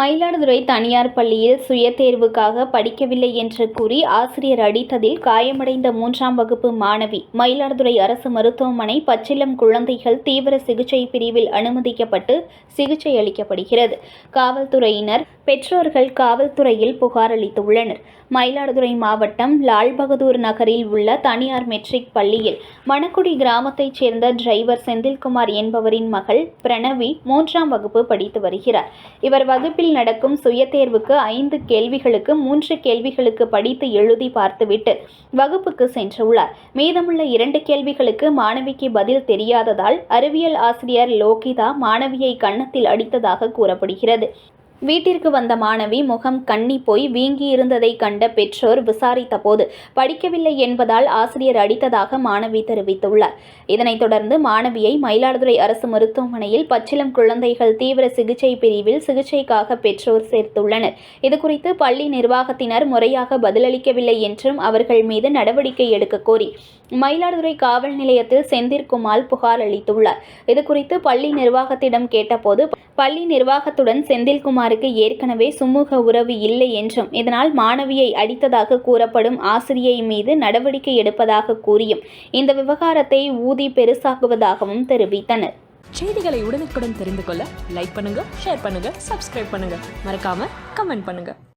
மயிலாடுதுறை தனியார் பள்ளியில் சுய தேர்வுக்காக படிக்கவில்லை என்று கூறி ஆசிரியர் அடித்ததில் காயமடைந்த மூன்றாம் வகுப்பு மாணவி. மயிலாடுதுறை அரசு மருத்துவமனை பச்சிளம் குழந்தைகள் தீவிர சிகிச்சை பிரிவில் அனுமதிக்கப்பட்டு சிகிச்சை அளிக்கப்படுகிறது. காவல்துறையினர் பெற்றோர்கள் காவல்துறையில் புகார் அளித்துள்ளனர். மயிலாடுதுறை மாவட்டம் லால் பகதூர் நகரில் உள்ள தனியார் மெட்ரிக் பள்ளியில் மணக்குடி கிராமத்தைச் சேர்ந்த டிரைவர் செந்தில்குமார் என்பவரின் மகள் பிரணவி மூன்றாம் வகுப்பு படித்து வருகிறார். இவர் வகுப்பில் நடக்கும் சுய தேர்வுக்கு ஐந்து கேள்விகளுக்கு மூன்று கேள்விகளுக்கு படித்து எழுதி பார்த்துவிட்டு வகுப்புக்கு சென்றுள்ளார். மீதமுள்ள இரண்டு கேள்விகளுக்கு மாணவிக்கு பதில் தெரியாததால் அறிவியல் ஆசிரியர் லோகிதா மாணவியை கன்னத்தில் அடித்ததாக கூறப்படுகிறது. வீட்டிற்கு வந்த மாணவி முகம் கண்ணி போய் வீங்கியிருந்ததை கண்ட பெற்றோர் விசாரித்தபோது படிக்கவில்லை என்பதால் ஆசிரியர் அடித்ததாக மாணவி தெரிவித்துள்ளார். இதனைத் தொடர்ந்து மாணவியை மயிலாடுதுறை அரசு மருத்துவமனையில் பச்சிளம் குழந்தைகள் தீவிர சிகிச்சை பிரிவில் சிகிச்சைக்காக பெற்றோர் சேர்த்துள்ளனர். இதுகுறித்து பள்ளி நிர்வாகத்தினர் முறையாக பதிலளிக்கவில்லை என்றும் அவர்கள் மீது நடவடிக்கை எடுக்க கோரி மயிலாடுதுறை காவல் நிலையத்தில் செந்திற்குமார் புகார் அளித்துள்ளார். இதுகுறித்து பள்ளி நிர்வாகத்திடம் கேட்டபோது பள்ளி நிர்வாகத்துடன் செந்தில்குமாருக்கு ஏற்கனவே சுமூக உறவு இல்லை என்றும் இதனால் மாணவியை அடித்ததாக கூறப்படும் ஆசிரியை மீது நடவடிக்கை எடுப்பதாக கூறியும் இந்த விவகாரத்தை ஊதி பெருசாக்குவதாகவும் தெரிவித்தனர். செய்திகளை உடனுக்குடன் தெரிந்து கொள்ள லைக் பண்ணுங்க ஷேர் பண்ணுங்க சப்ஸ்கிரைப் பண்ணுங்க. மறக்காம கமெண்ட் பண்ணுங்க.